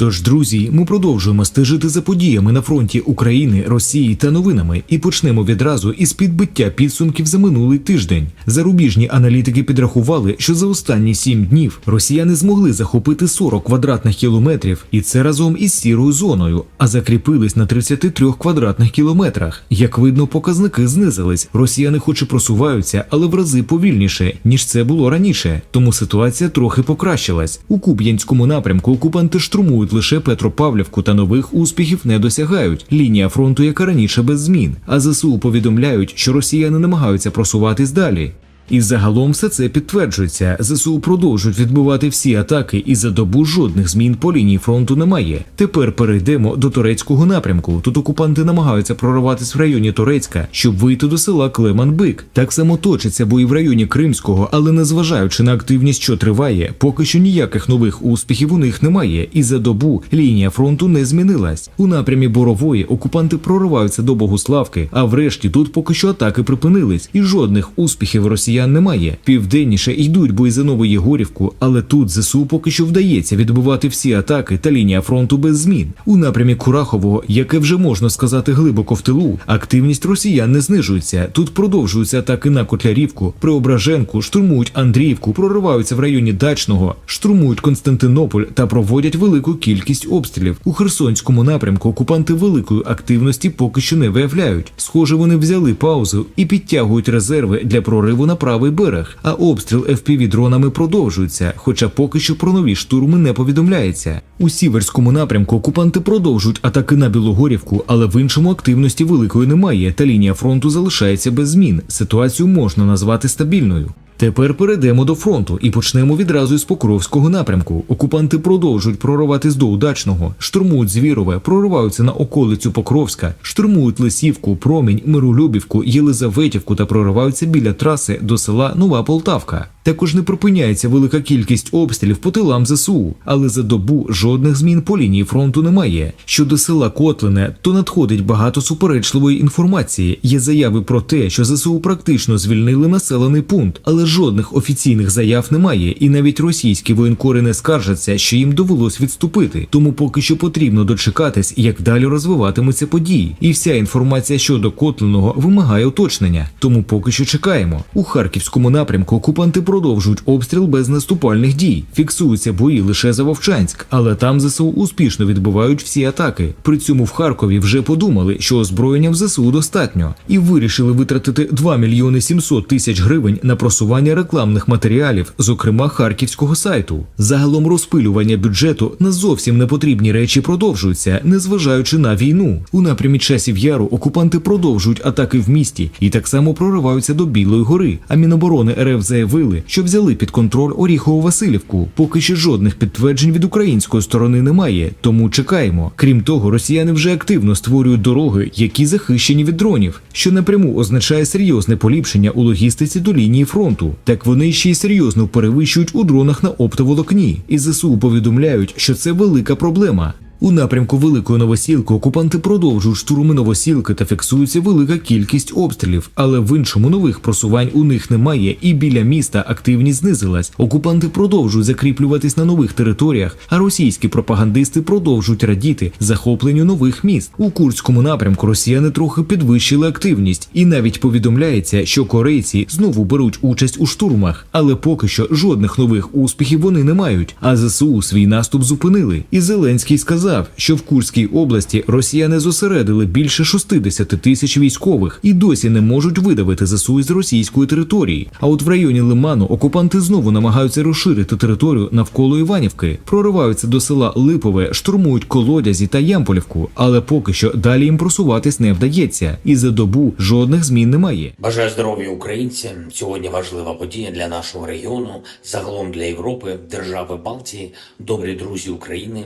Тож, друзі, ми продовжуємо стежити за подіями на фронті України, Росії та новинами і почнемо відразу із підбиття підсумків за минулий тиждень. Зарубіжні аналітики підрахували, що за останні сім днів росіяни змогли захопити 40 квадратних кілометрів, і це разом із сірою зоною, а закріпились на 33 квадратних кілометрах. Як видно, показники знизились. Росіяни хоч і просуваються, але в рази повільніше, ніж це було раніше. Тому ситуація трохи покращилась. У Куп'янському напрямку окупанти штурмують лише Петропавлівку та нових успіхів не досягають. Лінія фронту, яка раніше без змін. А ЗСУ повідомляють, що росіяни намагаються просуватись далі. І загалом все це підтверджується. ЗСУ продовжують відбивати всі атаки, і за добу жодних змін по лінії фронту немає. Тепер перейдемо до турецького напрямку. Тут окупанти намагаються прорватися в районі Турецька, щоб вийти до села Клеман-Бик. Так само точаться бої в районі Кримського, але незважаючи на активність, що триває, поки що ніяких нових успіхів у них немає. І за добу лінія фронту не змінилась. У напрямі Борової окупанти прориваються до Богуславки, а врешті тут поки що атаки припинились, і жодних успіхів росіян немає. Південніше йдуть бої за Новоєгорівку, але тут ЗСУ поки що вдається відбивати всі атаки та лінія фронту без змін. У напрямі Курахового, яке вже можна сказати глибоко в тилу, активність росіян не знижується. Тут продовжуються атаки на Котлярівку, Преображенку, штурмують Андріївку, прориваються в районі Дачного, штурмують Константинополь та проводять велику кількість обстрілів. У Херсонському напрямку окупанти великої активності поки що не виявляють. Схоже, вони взяли паузу і підтягують резерви для прориву на правий берег. А обстріл FPV дронами продовжується, хоча поки що про нові штурми не повідомляється. У сіверському напрямку окупанти продовжують атаки на Білогорівку, але в іншому активності великої немає, та лінія фронту залишається без змін. Ситуацію можна назвати стабільною. Тепер перейдемо до фронту і почнемо відразу із Покровського напрямку. Окупанти продовжують прорватися до удачного, штурмують Звірове, прориваються на околицю Покровська, штурмують Лисівку, Промінь, Миролюбівку, Єлизаветівку та прориваються біля траси до села Нова Полтавка. Також не припиняється велика кількість обстрілів по тилам ЗСУ, але за добу жодних змін по лінії фронту немає. Щодо села Котлине, то надходить багато суперечливої інформації. Є заяви про те, що ЗСУ практично звільнили населений пункт, але жодних офіційних заяв немає, і навіть російські воєнкори не скаржаться, що їм довелось відступити. Тому поки що потрібно дочекатись, як далі розвиватимуться події. І вся інформація щодо Котлиного вимагає уточнення. Тому поки що чекаємо. У харківському напрямку окупанти продовжують обстріл без наступальних дій. Фіксуються бої лише за Вовчанськ, але там ЗСУ успішно відбивають всі атаки. При цьому в Харкові вже подумали, що озброєння в ЗСУ достатньо, і вирішили витратити 2 мільйони 700 тисяч гривень на просування рекламних матеріалів, зокрема харківського сайту. Загалом розпилювання бюджету на зовсім непотрібні речі продовжується, незважаючи на війну. У напрямі часів яру окупанти продовжують атаки в місті і так само прориваються до Білої гори. А Міноборони РФ заявили, що взяли під контроль Оріхово-Василівку. Поки що жодних підтверджень від української сторони немає, тому чекаємо. Крім того, росіяни вже активно створюють дороги, які захищені від дронів, що напряму означає серйозне поліпшення у логістиці до лінії фронту. Так вони ще й серйозно перевищують у дронах на оптоволокні. І ЗСУ повідомляють, що це велика проблема. У напрямку Великої Новосілки окупанти продовжують штурми Новосілки та фіксується велика кількість обстрілів, але в іншому нових просувань у них немає, і біля міста активність знизилась. Окупанти продовжують закріплюватись на нових територіях, а російські пропагандисти продовжують радіти захопленню нових міст. У Курському напрямку росіяни трохи підвищили активність, і навіть повідомляється, що корейці знову беруть участь у штурмах, але поки що жодних нових успіхів вони не мають. А ЗСУ свій наступ зупинили. І Зеленський сказав, що в Курській області росіяни зосередили більше 60 тисяч військових і досі не можуть видавити ЗСУ з російської території. А от в районі Лиману окупанти знову намагаються розширити територію навколо Іванівки, прориваються до села Липове, штурмують колодязі та Ямполівку, але поки що далі їм просуватись не вдається, і за добу жодних змін немає. Бажаю здоров'я українцям. Сьогодні важлива подія для нашого регіону, загалом для Європи, держави Балтії. Добрі друзі України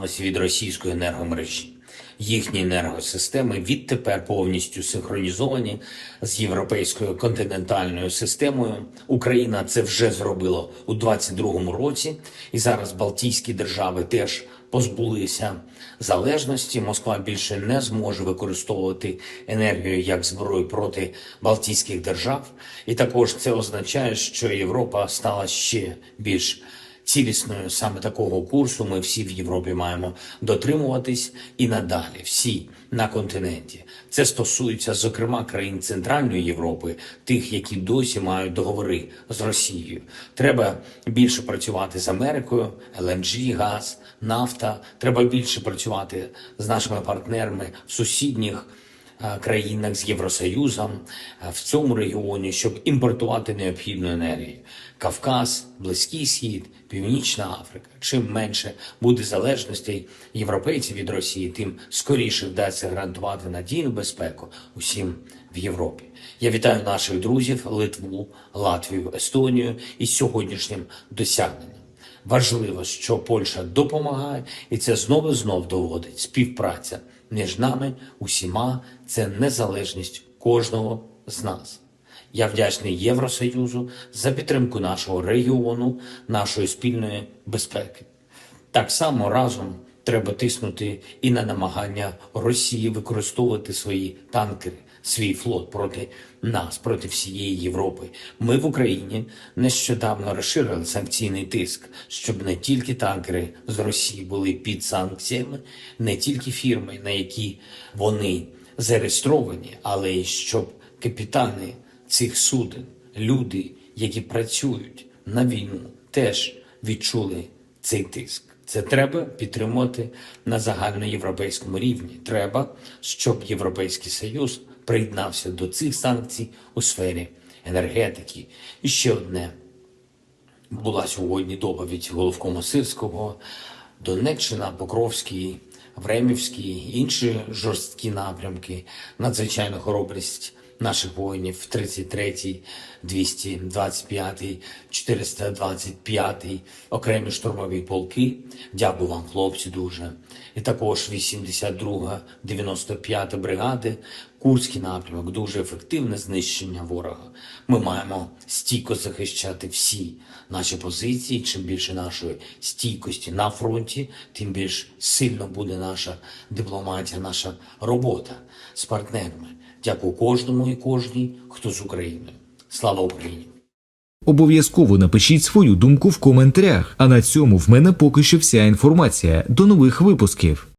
від'єдналися від російської енергомережі. Їхні енергосистеми відтепер повністю синхронізовані з європейською континентальною системою. Україна це вже зробила у 22-му році, і зараз Балтійські держави теж позбулися залежності. Москва більше не зможе використовувати енергію як зброю проти Балтійських держав. І також це означає, що Європа стала ще більш цілісною саме такого курсу ми всі в Європі маємо дотримуватись і надалі, всі на континенті. Це стосується, зокрема, країн Центральної Європи, тих, які досі мають договори з Росією. Треба більше працювати з Америкою, ЛНЖ, газ, нафта. Треба більше працювати з нашими партнерами в сусідніх країнах з Євросоюзом е, в цьому регіоні, щоб імпортувати необхідну енергію. Кавказ, Близький Схід, Північна Африка. Чим менше буде залежностей європейців від Росії, тим скоріше вдасться гарантувати надійну безпеку усім в Європі. Я вітаю наших друзів Литву, Латвію, Естонію із сьогоднішнім досягненням. Важливо, що Польща допомагає, і це знову знов доводить співпраця між нами усіма. Це незалежність кожного з нас. Я вдячний Євросоюзу за підтримку нашого регіону, нашої спільної безпеки. Так само разом треба тиснути і на намагання Росії використовувати свої танкери, свій флот проти нас, проти всієї Європи. Ми в Україні нещодавно розширили санкційний тиск, щоб не тільки танкери з Росії були під санкціями, не тільки фірми, на які вони зареєстровані, але й щоб капітани цих суден, люди, які працюють на війну, теж відчули цей тиск. Це треба підтримувати на загальноєвропейському рівні. Треба, щоб Європейський Союз приєднався до цих санкцій у сфері енергетики. І ще одне була сьогодні доповідь головкому Сирського, Донеччина, Покровський, Времівський, інші жорсткі напрямки, надзвичайна хоробрість наших воїнів 33-й, 225-й, 425-й, окремі штурмові полки. Дякую вам, хлопці, дуже. І також 82-га, 95-та бригади, Курський напрямок, дуже ефективне знищення ворога. Ми маємо стійко захищати всі наші позиції. Чим більше нашої стійкості на фронті, тим більш сильно буде наша дипломатія, наша робота з партнерами. Дякую кожному і кожній, хто з Україною. Слава Україні! Обов'язково напишіть свою думку в коментарях. А на цьому в мене поки що вся інформація. До нових випусків.